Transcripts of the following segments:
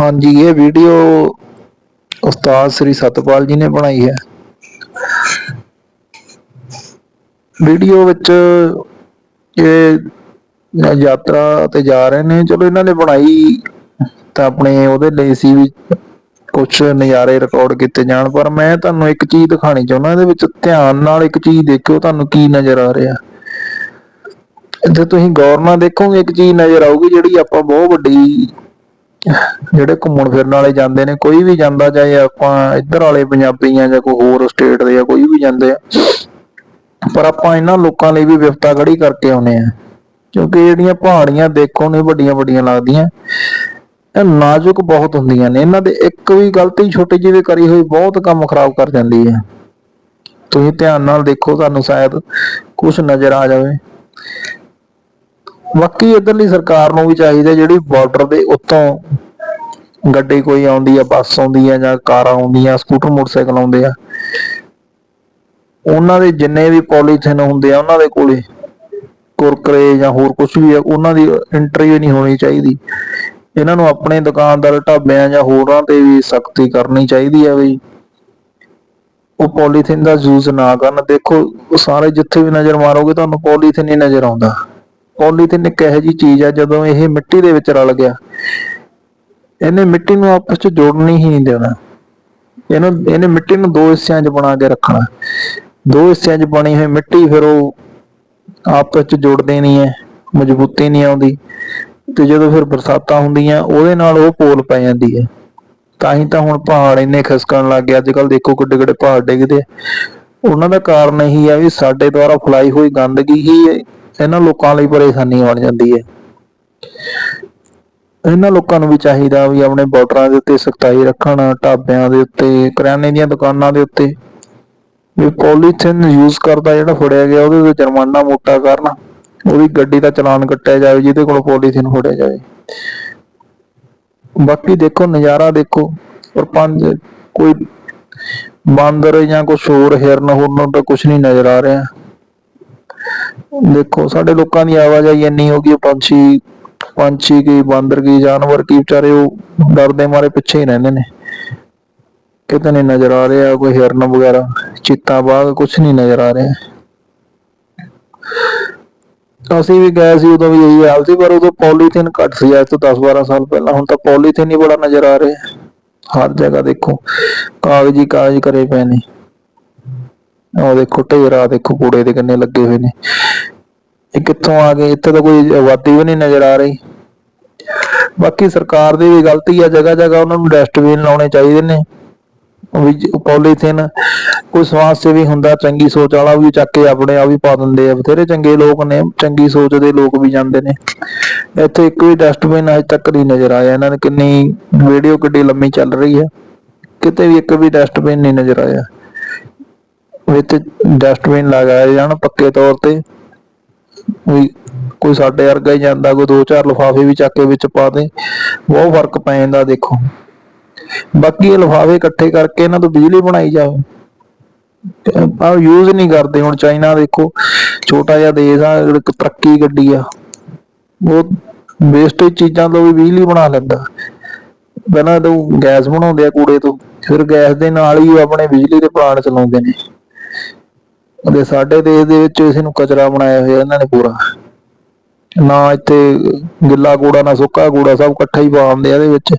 ਹਾਂਜੀ, ਇਹ ਵੀਡੀਓ ਉਸਤਾਦ ਸ੍ਰੀ ਸਤਪਾਲ ਜੀ ਨੇ ਬਣਾਈ ਹੈ। ਵੀਡੀਓ ਵਿੱਚ ਇਹ ਯਾਤਰਾ ਤੇ ਜਾ ਰਹੇ ਨੇ। ਚਲੋ, ਇਹਨਾਂ ਨੇ ਬਣਾਈ ਤਾਂ ਆਪਣੇ ਉਹਦੇ ਲਈ ਸੀ ਵੀ ਕੁਝ ਨਜ਼ਾਰੇ ਰਿਕਾਰਡ ਕੀਤੇ ਜਾਣ। ਪਰ ਮੈਂ ਤੁਹਾਨੂੰ ਇੱਕ ਚੀਜ਼ ਦਿਖਾਣੀ ਚਾਹੁੰਦਾ, ਇਹਦੇ ਵਿੱਚ ਧਿਆਨ ਨਾਲ ਇੱਕ ਚੀਜ਼ ਦੇਖਿਓ, ਤੁਹਾਨੂੰ ਕੀ ਨਜ਼ਰ ਆ ਰਿਹਾ। ਜੇ ਤੁਸੀਂ ਗੌਰ ਨਾਲ ਦੇਖੋਗੇ, ਇੱਕ ਚੀਜ਼ ਨਜ਼ਰ ਆਊਗੀ ਜਿਹੜੀ ਆਪਾਂ ਬਹੁਤ ਵੱਡੀ ਜਿਹੜੇ ਘੁੰਮਣ ਫਿਰਨ ਵਾਲੇ ਜਾਂਦੇ ਨੇ, ਕੋਈ ਵੀ ਜਾਂਦਾ, ਚਾਹੇ ਆਪਾਂ ਇੱਧਰ ਵਾਲੇ ਪੰਜਾਬੀ ਆ ਜਾਂ ਕੋਈ ਹੋਰ ਸਟੇਟ ਦੇ ਆ ਕੋਈ ਵੀ ਜਾਂਦੇ ਆ, ਪਰ ਆਪਾਂ ਇਹਨਾਂ ਲੋਕਾਂ ਲਈ ਵੀ ਵਿਵਸਥਾ ਖੜੀ ਕਰਕੇ ਆਉਨੇ ਆ। ਕਿਉਂਕਿ ਜਿਹੜੀਆਂ ਪਹਾੜੀਆਂ ਦੇਖੋ ਨੇ, ਵੱਡੀਆਂ ਵੱਡੀਆਂ ਲੱਗਦੀਆਂ, ਇਹ ਨਾਜ਼ੁਕ ਬਹੁਤ ਹੁੰਦੀਆਂ ਨੇ। ਇਹਨਾਂ ਦੇ ਇੱਕ ਵੀ ਗਲਤੀ ਛੋਟੀ ਜਿਹੀ ਵੀ ਕਰੀ ਹੋਈ, ਬਹੁਤ ਕੰਮ ਖਰਾਬ ਕਰ ਜਾਂਦੀ ਹੈ ਤੁਸੀਂ ਧਿਆਨ ਨਾਲ ਦੇਖੋ, ਤੁਹਾਨੂੰ ਸ਼ਾਇਦ ਕੁਝ ਨਜ਼ਰ ਆ ਜਾਵੇ। ਬਾਕੀ ਇਧਰਲੀ ਸਰਕਾਰ ਨੂੰ ਵੀ ਚਾਹੀਦਾ ਜਿਹੜੀ ਬਾਰਡਰ ਦੇ ਉੱਤੋਂ ਗੱਡੀ ਕੋਈ ਆਉਂਦੀ ਆ, ਬੱਸ ਆਉਂਦੀ ਆ ਜਾਂ ਕਾਰਾਂ ਆਉਂਦੀਆਂ, ਸਕੂਟਰ, ਮੋਟਰਸਾਈਕਲ ਆਉਂਦੇ ਆ। ਉਹਨਾਂ ਦੇ ਜਿੰਨੇ ਵੀ ਪੋਲੀਥਿਨ ਹੁੰਦੇ ਆ, ਉਹਨਾਂ ਦੇ ਕੋਲੇ ਕੁਰਕਰੇ ਜਾਂ ਹੋਰ ਕੁਝ ਵੀ ਆ, ਉਹਨਾਂ ਦੀ ਐਂਟਰੀ ਨਹੀਂ ਹੋਣੀ ਚਾਹੀਦੀ। ਇਹਨਾਂ ਨੂੰ ਆਪਣੇ ਦੁਕਾਨਦਾਰ ਢਾਬਿਆਂ ਜਾਂ ਹੋਰਾਂ ਤੇ ਵੀ ਸਖਤੀ ਕਰਨੀ ਚਾਹੀਦੀ ਆ ਵੀ ਉਹ ਪੋਲੀਥਿਨ ਦਾ ਯੂਜ਼ ਨਾ ਕਰਨ। ਦੇਖੋ, ਸਾਰੇ ਜਿੱਥੇ ਵੀ ਨਜ਼ਰ ਮਾਰੋਗੇ, ਤੁਹਾਨੂੰ ਪੋਲੀਥਿਨ ਹੀ ਨਜ਼ਰ ਆਉਂਦਾ। ਪੋਲੀਥਿਨ ਇੱਕ ਇਹੋ ਜੀ ਚੀਜ਼ ਆ, ਜਦੋਂ ਇਹ ਮਿੱਟੀ ਦੇ ਵਿੱਚ ਰਲ ਗਿਆ। ਇਹਨੇ ਮਿੱਟੀ ਨੂੰ ਆਪਸ ਵਿੱਚ ਜੋੜਨੀ ਹੀ ਨਹੀਂ ਦੇਣਾ। ਇਹਨੂੰ, ਇਹਨੇ ਮਿੱਟੀ ਨੂੰ ਦੋ ਹਿੱਸਿਆਂ 'ਚ ਬਣਾ ਕੇ ਰੱਖਣਾ। ਦੋ ਹਿੱਸਿਆਂ 'ਚ ਬਣੀ ਹੋਈ ਮਿੱਟੀ ਫਿਰ ਉਹ ਆਪਸ ਵਿੱਚ ਜੁੜਦੇ ਨਹੀਂ ਹੈ, ਮਜ਼ਬੂਤੀ ਨਹੀਂ ਆਉਂਦੀ। ਤੇ ਜਦੋਂ ਫਿਰ ਬਰਸਾਤਾਂ ਹੁੰਦੀਆਂ, ਉਹਦੇ ਨਾਲ ਉਹ ਪੋਲ ਪੈ ਜਾਂਦੀ ਹੈ। ਤਾਂ ਹੀ ਤਾਂ ਹੁਣ ਪਹਾੜ ਇੰਨੇ ਖਿਸਕਣ ਲੱਗ ਗਏ। ਅੱਜ ਕੱਲ ਦੇਖੋ ਕਿੱਡੇ ਕਿੱਡੇ ਪਹਾੜ ਡਿੱਗਦੇ ਆ। ਉਹਨਾਂ ਦਾ ਕਾਰਨ ਇਹੀ ਹੈ ਵੀ ਸਾਡੇ ਦੁਆਰਾ ਫਲਾਈ ਹੋਈ ਗੰਦਗੀ ਹੀ ਇਹਨਾਂ ਲੋਕਾਂ ਲਈ ਪਰੇਸ਼ਾਨੀ ਬਣ ਜਾਂਦੀ ਹੈ। ਇਹਨਾਂ ਲੋਕਾਂ ਨੂੰ ਵੀ ਚਾਹੀਦਾ ਵੀ ਆਪਣੇ ਬਾਰਡਰਾਂ ਦੇ ਉੱਤੇ ਸਖਤਾਈ ਰੱਖਣ, ਢਾਬਿਆਂ ਦੇ ਉੱਤੇ, ਕਰਿਆਨੇ ਦੀਆਂ ਦੁਕਾਨਾਂ ਦੇ ਉੱਤੇ। ਵੀ ਪੋਲੀਥਿਨ ਯੂਜ਼ ਕਰਦਾ ਜਿਹੜਾ ਫੜਿਆ ਗਿਆ, ਉਹਦੇ ਤੇ ਜੁਰਮਾਨਾ ਮੋਟਾ ਕਰਨ ਉਹਦੀ ਗੱਡੀ ਦਾ ਚਲਾਨ ਕੱਟਿਆ ਜਾਵੇ, ਜਿਹਦੇ ਕੋਲ ਪੋਲੀਥਿਨ ਫੜਿਆ ਜਾਵੇ। ਬਾਕੀ ਦੇਖੋ, ਨਜ਼ਾਰਾ ਦੇਖੋ, ਪਰ ਪੰਜ ਕੋਈ ਬਾਂਦਰ ਜਾਂ ਕੁਝ ਹੋਰ ਹਿਰਨ ਹੋਰ ਤਾਂ ਕੁਝ ਨਹੀਂ ਨਜ਼ਰ ਆ ਰਿਹਾ। ਦੇਖੋ, ਸਾਡੇ ਲੋਕਾਂ ਦੀ ਆਵਾਜਾਈ ਇੰਨੀ ਹੋ ਗਈ ਪੰਛੀ ਪੰਛੀ ਕੀ ਬਾਂਦਰ ਕੀ ਜਾਨਵਰ ਕੀ ਵਿਚਾਰੇ, ਉਹ ਡਰਦੇ ਮਾਰੇ ਪਿੱਛੇ ਹੀ ਰਹਿੰਦੇ ਨੇ। ਕਿਤੇ ਨਹੀਂ ਨਜ਼ਰ ਆ ਰਿਹਾ ਕੋਈ ਹਿਰਨ ਵਗੈਰਾ, ਚੀਤਾ ਬਾਗ ਕੁਝ ਨਹੀਂ ਨਜ਼ਰ ਆ ਰਿਹਾ। ਅਸੀਂ ਵੀ ਗਏ ਸੀ, ਉਦੋਂ ਵੀ ਇਹੀ ਹਾਲ ਸੀ, ਪਰ ਉਦੋਂ ਪੋਲੀਥੀਨ ਘੱਟ ਸੀ, ਅੱਜ ਤੋਂ 10-12 ਸਾਲ ਪਹਿਲਾਂ, ਹੁਣ ਤਾਂ ਪੋਲੀਥੀਨ ਹੀ ਬੜਾ ਨਜ਼ਰ ਆ ਰਿਹਾ। ਹਰ ਜਗ੍ਹਾ ਦੇਖੋ, ਕਾਗਜ਼ੀ ਕਾਗਜ਼ ਕਰੇ ਪਏ ਨੇ। ਉਹ ਦੇਖੋ, ਢੇਰਾ ਦੇਖੋ ਕੂੜੇ ਦੇ ਕਿੰਨੇ ਲੱਗੇ ਹੋਏ ਨੇ। ਇਹ ਕਿੱਥੋਂ ਆ ਗਏ? ਇੱਥੇ ਤਾਂ ਕੋਈ ਆਬਾਦੀ ਵੀ ਨਹੀਂ ਨਜ਼ਰ ਆ ਰਹੀ। ਬਾਕੀ ਸਰਕਾਰ ਦੀ ਵੀ ਗਲਤੀ ਆ ਜਗ੍ਹਾ ਜਗ੍ਹਾ ਉਹਨਾਂ ਨੂੰ ਡਸਟਬਿਨ ਲਾਉਣੇ ਚਾਹੀਦੇ ਨੇ। ਪੋਲੀਥਿਨ, ਕੋਈ ਸਮਾਜ ਸੇਵੀ ਹੁੰਦਾ, ਚੰਗੀ ਸੋਚ ਵਾਲਾ ਵੀ ਚੱਕ ਕੇ ਆਪਣੇ ਆਪ ਹੀ ਪਾ ਦਿੰਦੇ ਆ। ਬਥੇਰੇ ਚੰਗੇ ਲੋਕ ਨੇ, ਚੰਗੀ ਸੋਚ ਦੇ ਲੋਕ ਵੀ ਜਾਂਦੇ ਨੇ। ਇੱਥੇ ਇੱਕ ਵੀ ਡਸਟਬਿਨ ਅਜੇ ਤੱਕ ਨਹੀਂ ਨਜ਼ਰ ਆਇਆ। ਇਹਨਾਂ ਨੇ ਕਿੰਨੀ ਵੀਡੀਓ ਕਿੱਡੀ ਲੰਮੀ ਚੱਲ ਰਹੀ ਹੈ। ਕਿਤੇ ਵੀ ਇੱਕ ਵੀ ਡਸਟਬਿਨ ਨਹੀਂ ਨਜ਼ਰ ਆਇਆ। ਵਿੱਚ ਡਸਟਬਿਨ ਲਗਾਏ ਜਾਣ ਪੱਕੇ ਤੌਰ ਤੇ। ਵੀ ਕੋਈ ਸਾਡੇ ਵਰਗਾ ਹੀ ਜਾਂਦਾ, ਕੋਈ ਦੋ ਚਾਰ ਲਿਫਾਫੇ ਵੀ ਚੱਕ ਕੇ ਵਿੱਚ ਪਾ ਦੇ। ਬਹੁਤ ਫ਼ਰਕ ਪੈ ਜਾਂਦਾ, ਦੇਖੋ। ਬਾਕੀ ਲਫ਼ਾਵੇ ਇਕੱਠੇ ਕਰਕੇ ਇਹਨਾਂ ਤੋਂ ਬਿਜਲੀ ਬਣਾਈ ਜਾਵੇ। ਆ ਯੂਜ਼ ਨਹੀਂ ਕਰਦੇ ਹੁਣ ਚਾਈਨਾ ਦੇਖੋ, ਛੋਟਾ ਜਿਹਾ ਦੇਸ਼ ਆ, ਇੱਕ ਤਰੱਕੀ ਗੱਡੀ ਆ। ਉਹ ਵੇਸਟੇਜ ਚੀਜ਼ਾਂ ਤੋਂ ਵੀ ਬਿਜਲੀ ਬਣਾ ਲੈਂਦਾ। ਪਹਿਲਾਂ ਤਾਂ ਗੈਸ ਬਣਾਉਂਦੇ ਆ ਕੂੜੇ ਤੋਂ, ਫਿਰ ਗੈਸ ਦੇ ਨਾਲ ਹੀ ਆਪਣੇ ਬਿਜਲੀ ਦੇ ਪਲਾਂਟ ਚਲਾਉਂਦੇ ਨੇ। ਤੇ ਸਾਡੇ ਦੇਸ਼ ਦੇ ਵਿੱਚ ਇਸ ਨੂੰ ਕਚਰਾ ਬਣਾਇਆ ਹੋਇਆ ਇਹਨਾਂ ਨੇ ਪੂਰਾ। ਨਾ ਇੱਥੇ ਗਿੱਲਾ ਕੂੜਾ, ਨਾ ਸੁੱਕਾ ਕੂੜਾ, ਸਭ ਇਕੱਠਾ ਹੀ ਪਾਉਂਦੇ ਆ ਇਹਦੇ ਵਿੱਚ।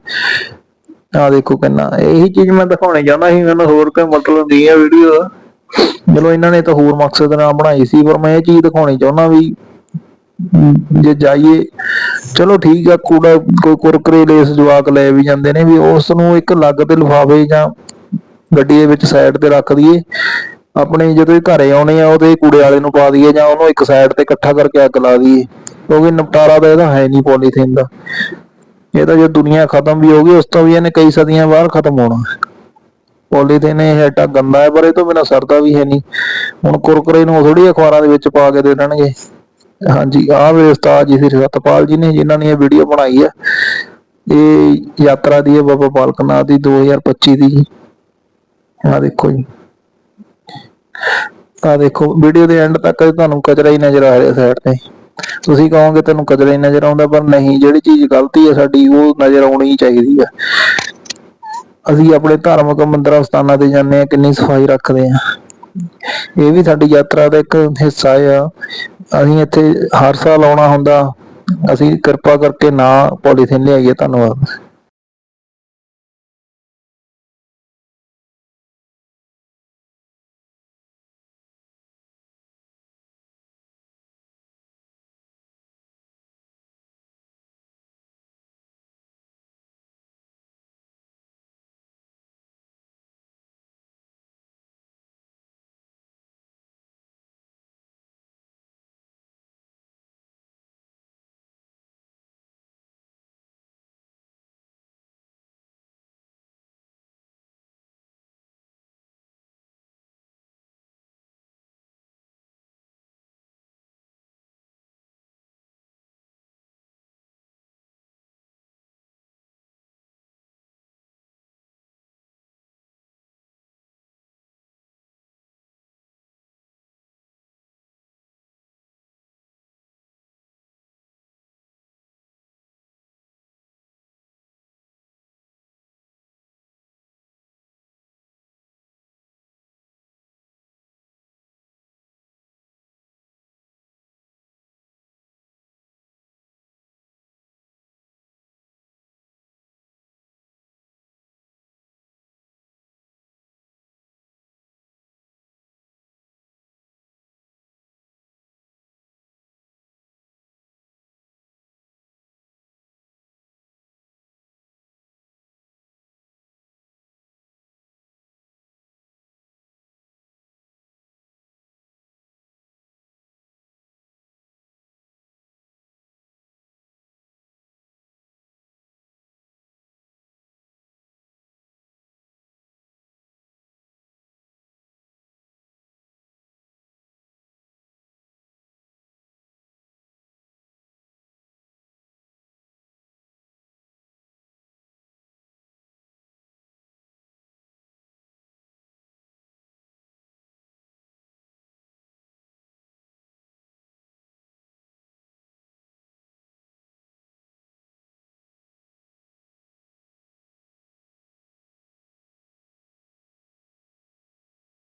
ਆ ਦੇਖੋ ਕਿੰਨਾ, ਇਹੀ ਚੀਜ਼ ਮੈਂ ਦਿਖਾਉਣੀ ਚਾਹੁੰਦਾ ਸੀ, ਮੈਨੂੰ ਹੋਰ ਕੋਈ ਮਤਲਬ ਨਹੀਂ ਹੈ ਵੀਡੀਓ ਦਾ। ਚਲੋ ਇਹਨਾਂ ਨੇ ਤਾਂ ਹੋਰ ਮਕਸਦ ਨਾਲ ਬਣਾਈ ਸੀ, ਪਰ ਮੈਂ ਇਹ ਚੀਜ਼ ਦਿਖਾਉਣੀ ਚਾਹੁੰਦਾ ਵੀ ਜੇ ਜਾਈਏ, ਚਲੋ ਠੀਕ ਆ, ਕੂੜਾ, ਕੋਈ ਕੁਰਕਰੇ ਲੇਸ ਜਵਾਕ ਲੈ ਵੀ ਜਾਂਦੇ ਨੇ ਵੀ ਉਸ ਨੂੰ ਇੱਕ ਲੱਗ ਤੇ ਲਫ਼ਾਵੇ ਜਾਂ ਗੱਡੀ ਦੇ ਵਿੱਚ ਸਾਈਡ ਤੇ ਰੱਖ ਦਈਏ, ਆਪਣੇ ਜਦੋਂ ਇਹ ਘਰੇ ਆਉਣੇ ਆ, ਉਹਦੇ ਕੂੜੇ ਵਾਲੇ ਨੂੰ ਪਾ ਦਈਏ ਜਾਂ ਉਹਨੂੰ ਇੱਕ ਸਾਈਡ ਤੇ ਇਕੱਠਾ ਕਰਕੇ ਅੱਗ ਲਾ ਦਈਏ। ਕਿਉਂਕਿ ਨਿਪਟਾਰਾ ਤਾਂ ਇਹਦਾ ਹੈ ਨਹੀਂ ਪੋਲੀਥੀਨ ਦਾ। ਇਹ ਤਾਂ ਜੇ ਦੁਨੀਆ ਖਤਮ ਵੀ ਹੋ ਗਈ, ਉਸ ਤੋਂ ਵੀ ਇਹਨੇ ਕਈ ਸਦੀਆਂ ਬਾਅਦ ਖਤਮ ਹੋਣਾ। ਪੋਲੀਥੀਨ ਇਹ ਐਡਾ ਗੰਦਾ ਹੈ, ਪਰ ਇਹ ਤੋਂ ਬਿਨਾ ਸਰਦਾ ਵੀ ਹੈ ਨਹੀਂ। ਹੁਣ ਕੁਰਕਰੇ ਨੂੰ ਥੋੜੀ ਅਖਬਾਰਾਂ ਦੇ ਵਿੱਚ ਪਾ ਕੇ ਦੇ ਦੇਣਗੇ। ਹਾਂਜੀ, ਆਹ ਵੇ ਉਸਤਾਦ ਜੀ ਸ੍ਰੀ ਸਤਪਾਲ ਜੀ ਨੇ, ਜਿਨ੍ਹਾਂ ਨੇ ਇਹ ਵੀਡੀਓ ਬਣਾਈ ਹੈ। ਇਹ ਯਾਤਰਾ ਦੀ ਹੈ ਬਾਬਾ ਬਾਲਕ ਨਾਥ ਦੀ 2025 ਦੀ। ਜੀ ਆਹ ਦੇਖੋ ਜੀ। ਆਹ ਦੇਖੋ, ਵੀਡੀਓ ਦੇ ਐਂਡ ਤੱਕ ਤੁਹਾਨੂੰ ਕਚਰਾ ਹੀ ਨਜ਼ਰ ਆ ਰਿਹਾ ਸਾਈਡ ਤੇ। ਤੁਸੀਂ ਕਹੋਗੇ ਤੈਨੂੰ ਕਚਰਾ ਹੀ ਨਜ਼ਰ ਆਉਂਦਾ, ਪਰ ਨਹੀਂ, ਜਿਹੜੀ ਚੀਜ਼ ਗਲਤੀ ਹੈ ਸਾਡੀ, ਉਹ ਨਜ਼ਰ ਆਉਣੀ ਚਾਹੀਦੀ ਹੈ। ਅਸੀਂ ਆਪਣੇ ਧਾਰਮਿਕ ਮੰਦਰਾਂ, ਸਥਾਨਾਂ ਤੇ ਜਾਂਦੇ ਹਾਂ, ਕਿੰਨੀ ਸਫ਼ਾਈ ਰੱਖਦੇ ਹਾਂ। ਇਹ ਵੀ ਸਾਡੀ ਯਾਤਰਾ ਦਾ ਇੱਕ ਹਿੱਸਾ ਆ। ਅਸੀਂ ਇੱਥੇ ਹਰ ਸਾਲ ਆਉਣਾ ਹੁੰਦਾ। ਅਸੀਂ ਕਿਰਪਾ ਕਰਕੇ ਨਾ, ਪੋਲੀਥੀਨ ਲਿਆਈਏ ਧੰਨਵਾਦ।